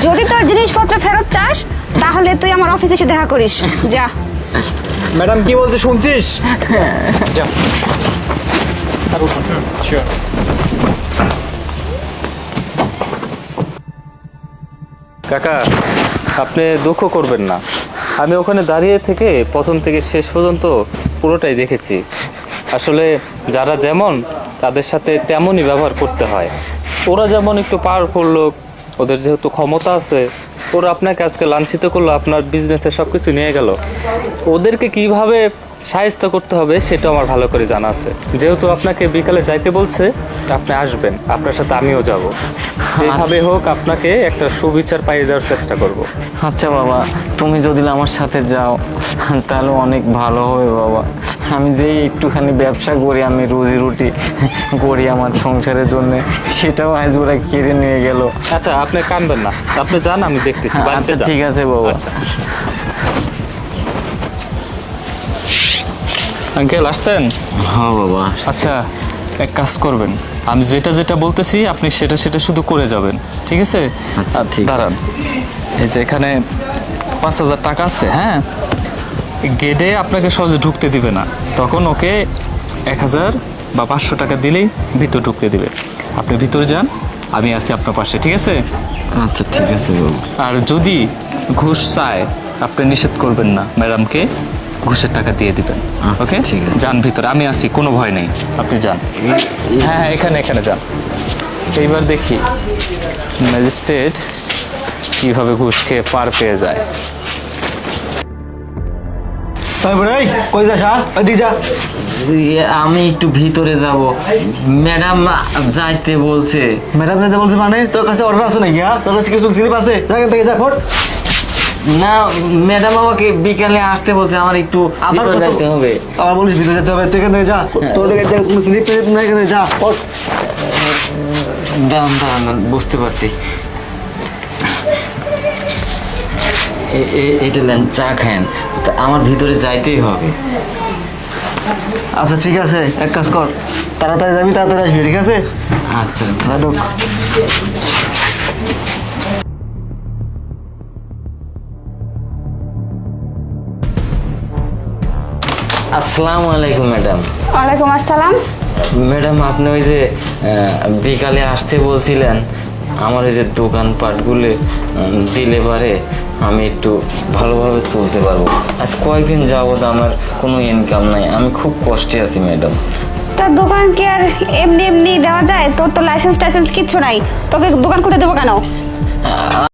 যদি তোর জিনিসপত্র ফেরত চাস তাহলে তুই আমার অফিসে এসে দেখা করিস। যা। ম্যাডাম কি বলছে শুনছিস? যা. কাকা আপনি দুঃখ করবেন না। আমি ওখানে দাঁড়িয়ে থেকে প্রথম থেকে শেষ পর্যন্ত পুরোটাই দেখেছি। আসলে যারা যেমন তাদের সাথে তেমনই ব্যবহার করতে হয়। ওরা যেমন একটু পাওয়ারফুল লোক ওদের যেহেতু ক্ষমতা আছে, ওরা আপনাকে আজকে লাঞ্ছিত করল, আপনার বিজনেসে সব কিছু নিয়ে গেল। ওদেরকে কীভাবে সাহায্য করতে হবে সেটা আমার ভালো করে জানা আছে। যেহেতু আপনাকে বিকালে যাইতে বলছে, আপনি আসবেন, আপনার সাথে আমিও যাব। যেভাবে হোক আপনাকে একটা সুবিচার পাইয়ে দেওয়ার চেষ্টা করব। আচ্ছা বাবা, তুমি যদি আমার সাথে যাও, তাহলে অনেক ভালো হবে বাবা। আমি যে একটুখানি ব্যবসা করি আমি রুজি রুটি করি আমার সংসারের জন্য সেটাও আজ ওরা কেড়ে নিয়ে গেল। আচ্ছা আপনি কানবেন না। আপনি যান আমি দেখতেছি। বাড়িতে আচ্ছা ঠিক আছে বাবা। আচ্ছা। আঙ্কেল আসছেন? হ্যাঁ বাবা আচ্ছা এক কাজ করবেন। আমি যেটা যেটা বলতেছি আপনি সেটা সেটা শুধু করে যাবেন। ঠিক আছে? আচ্ছা, আর ঠিক দাঁড়ান। এই যে এখানে পাঁচ হাজার টাকা আছে হ্যাঁ? গেটে আপনাকে সহজে ঢুকতে দিবে না। তখন ওকে এক হাজার বা পাঁচশো টাকা দিলেই ভিতর ঢুকতে দিবে। আপনি ভিতরে যান আমি আছি আপনার পাশে ঠিক আছে? আচ্ছা ঠিক আছে বাবা। আর যদি ঘুষ চায় আপনি নিষেধ করবেন না ম্যাডামকে ঘুষের টাকা দিয়ে দিবেন। আচ্ছা, ওকে? ঠিক আছে। যান ভিতরে আমি আছি কোনো ভয় নেই। আপনি যান। হ্যাঁ হ্যাঁ এখানে এখানে যান। এইবার দেখি ম্যাজিস্ট্রেট কীভাবে ঘুষ খেয়ে পার পেয়ে যায়। এই কই যাস হ্যাঁ? ওইদিকে যা। ইয়ে, আমি একটু ভিতরে যাব। ম্যাডাম যাইতে বলছে। ম্যাডাম যেতে বলছে মানে? তোর কাছে অর্ডার আছে নাকি হ্যাঁ? তোর কাছে কিছু স্লিপ আছে? যা থেকে যা ফোট না ম্যাডাম আমাকে বিকালে আসতে বলছে আমার একটু আবার ভিতরে হবে। আবার বলিস ভিতরে যেতে হবে তুই এখান যা। তোর কাছে যা, কোনো স্লিপ যা ফোট দাঁড়ান দাঁড়ান, বুঝতে পারছি। এটা নেন চা খান। তা আমার ভিতরে যাইতেই হবে। আচ্ছা ঠিক আছে এক কাজ কর। তাড়াতাড়ি যাবি তাড়াতাড়ি আসবি ঠিক আছে? আচ্ছা যা ঢুক আসসালামু আলাইকুম ম্যাডাম। ওয়ালাইকুম আসসালাম। ম্যাডাম আপনি ওই যে আহ, বিকালে আসতে বলছিলেন। আমার এই যে দোকানপাটগুলো পাটগুলো দিলে পারে আমি একটু ভালোভাবে চলতে পারব। আজ কয়েকদিন যাবত আমার কোনো ইনকাম নাই। আমি খুব কষ্টে আছি ম্যাডাম তোর দোকান কি আর এমনি এমনি দেওয়া যায়? তোর তো লাইসেন্স টাইসেন্স কিচ্ছু নাই। তোকে দোকান খুলে দেবো কেন?